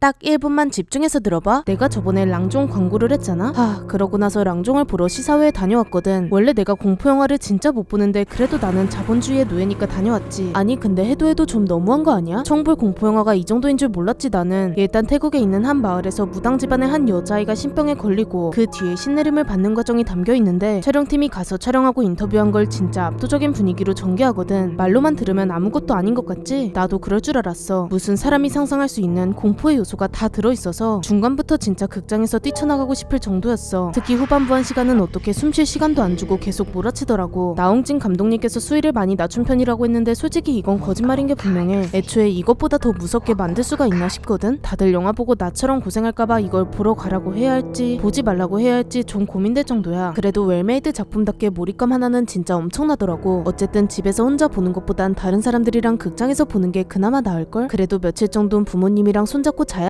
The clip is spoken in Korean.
딱 1분만 집중해서 들어봐. 내가 저번에 랑종 광고를 했잖아. 하, 그러고 나서 랑종을 보러 시사회에 다녀왔거든. 원래 내가 공포 영화를 진짜 못 보는데 그래도 나는 자본주의의 노예니까 다녀왔지. 아니 근데 해도 해도 좀 너무한 거 아니야? 청불 공포 영화가 이 정도인 줄 몰랐지 나는. 일단 태국에 있는 한 마을에서 무당 집안의 한 여자아이가 신병에 걸리고 그 뒤에 신내림을 받는 과정이 담겨 있는데 촬영팀이 가서 촬영하고 인터뷰한 걸 진짜 압도적인 분위기로 전개하거든. 말로만 들으면 아무것도 아닌 것 같지? 나도 그럴 줄 알았어. 무슨 사람이 상상할 수 있는 공포의 요소 가 다 들어있어서 중간부터 진짜 극장에서 뛰쳐나가고 싶을 정도였어. 특히 후반부 한 시간은 어떻게 숨 쉴 시간도 안 주고 계속 몰아치더라고. 나홍진 감독님께서 수위를 많이 낮춘 편이라고 했는데 솔직히 이건 거짓말인 게 분명해. 애초에 이것보다 더 무섭게 만들 수가 있나 싶거든. 다들 영화 보고 나처럼 고생할까봐 이걸 보러 가라고 해야 할지 보지 말라고 해야 할지 좀 고민될 정도야. 그래도 웰메이드 작품답게 몰입감 하나는 진짜 엄청나더라고. 어쨌든 집에서 혼자 보는 것보단 다른 사람들이랑 극장에서 보는 게 그나마 나을걸? 그래도 며칠 정도는 부모님이랑 손잡고 잘